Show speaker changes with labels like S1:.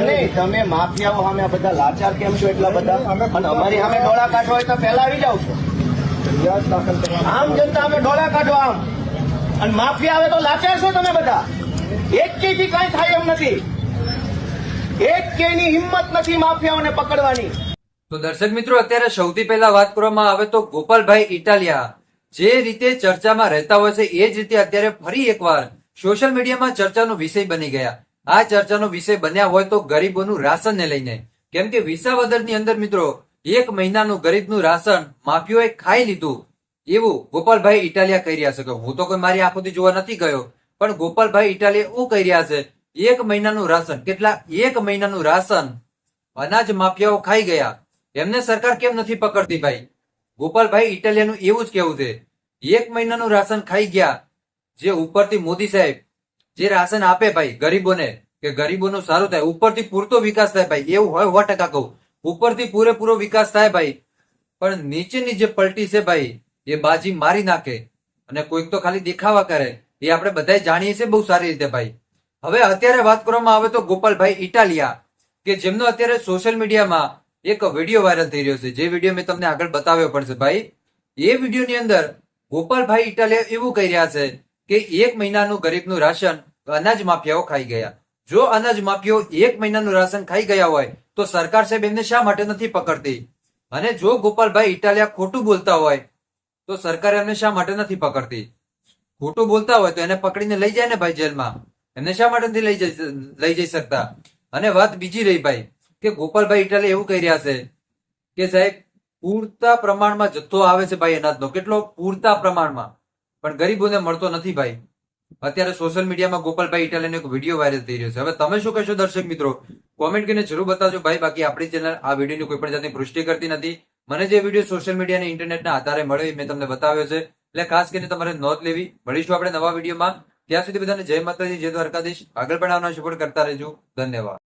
S1: એમ નહીં તમે માફિયાઓ સામે આ બધા લાચાર કેમ છો એટલા બધા? અને અમારી સામે ડોળા કાઢો હોય તો પહેલા આવી જાવ છો. આમ જનતા અમે ડોળા કાઢો આમ. અને માફિયા આવે તો લાચાર છો તમે બધા. એક થી કઈ થાય એમ નથી. એક ની હિંમત નથી માફિયાઓને પકડવાની.
S2: તો દર્શક મિત્રો અત્યારે સૌથી પહેલા વાત કરવામાં આવે તો ગોપાલભાઈ ઇટાલિયા. જે રીતે ચર્ચામાં રહેતા હોય છે એ જ રીતે અત્યારે ફરી એકવાર સોશિયલ મીડિયામાં ચર્ચાનો વિષય બની ગયા. આ ચર્ચાનો વિષય બન્યા હોય તો ગરીબોનું રાશનને લઈને. કેમ કે વિસાવદરની અંદર મિત્રો, એક મહિનાનું ગરીબનું રાશન માફીઓએ ખાઈ લીધું. એવું ગોપાલભાઈ ઇટાલિયા કહી રહ્યા છે કે હું તો કોઈ મારી આંખોથી જોવા નથી ગયો. પણ ગોપાલભાઈ ઇટાલિયા એવું કહી રહ્યા છે, એક મહિનાનું રાશન, કેટલા એક મહિનાનું રાશન? અનાજ માફિયાઓ ખાઈ ગયા. એમને સરકાર કેમ નથી પકડતી ભાઈ? ગોપાલભાઈ ઇટાલિયાનું એવું જ કેવું છે, એક મહિનાનું રાશન ખાઈ ગયા. જે ઉપરથી મોદી સાહેબ જે રાશન આપે ભાઈ ગરીબોને, કે ગરીબોનો સારું થાય, ઉપરથી પૂરતો વિકાસ થાય ભાઈ, એવું હોય સો ટકા કહું. ઉપરથી પૂરેપૂરો વિકાસ થાય ભાઈ. પણ નીચેની જે પલટી છે ભાઈ, એ બાજી મારી નાખે અને કોઈક તો ખાલી દેખાવા કરે. એ આપણે બધા જાણીએ છીએ બહુ સારી રીતે ભાઈ. હવે અત્યારે વાત કરવામાં આવે તો ગોપાલભાઈ ઇટાલિયા, કે જેમનો અત્યારે સોશિયલ મીડિયામાં એક વીડિયો વાયરલ થઈ રહ્યો છે. જે વીડિયો મેં તમને આગળ બતાવ્યો પડશે ભાઈ. એ વિડીયોની અંદર ગોપાલભાઈ ઇટાલિયા એવું કહી રહ્યા છે કે એક મહિનાનું ગરીબનું રાશન અનાજ માફિયાઓ ખાઈ ગયા. જો અનાજ માફિયાઓ એક મહિનાનું રાશન ખાઈ ગયા હોય, તો સરકાર સાહેબ એમને શા માટે નથી પકડતી? અને જો ગોપાલભાઈ ઇટાલિયા ખોટું બોલતા હોય, તો સરકાર એમને શા માટે નથી પકડતી? ખોટું બોલતા હોય તો એને પકડીને લઈ જાય ને ભાઈ જેલમાં. એમને શા માટે નથી લઈ જઈ લઈ જઈ શકતા? અને વાત બીજી રહી ભાઈ, કે ગોપાલભાઈ ઇટાલી એવું કહી રહ્યા છે કે સાહેબ, પૂરતા પ્રમાણમાં જથ્થો આવે છે ભાઈ અનાજનો. કેટલો? પૂરતા પ્રમાણમાં. પણ ગરીબોને મળતો નથી ભાઈ. અત્યારે સોશિયલ મીડિયામાં ગોપાલભાઈ ઇટાલિયન એક વીડિયો વાયરલ થઈ રહ્યો છે. હવે તમે શું કહેશો દર્શક મિત્રો? કોમેન્ટ કરીને જરૂર બતાવજો ભાઈ. બાકી આપણી ચેનલ આ વિડીયોની કોઈ પણ જાતની પુષ્ટિ કરતી નથી. મને જે વીડિયો સોશિયલ મીડિયા અને ઇન્ટરનેટના આધારે મળ્યો મેં તમને બતાવ્યો છે. એટલે ખાસ કરીને તમારે નોંધ લેવી. મળીશું આપણે નવા વિડીયોમાં ત્યાં સુધી બધાને જય માતાજી, જય દ્વારકાધીશ. આગળ પણ આવનાર સપોર્ટ કરતા રહેજો. ધન્યવાદ.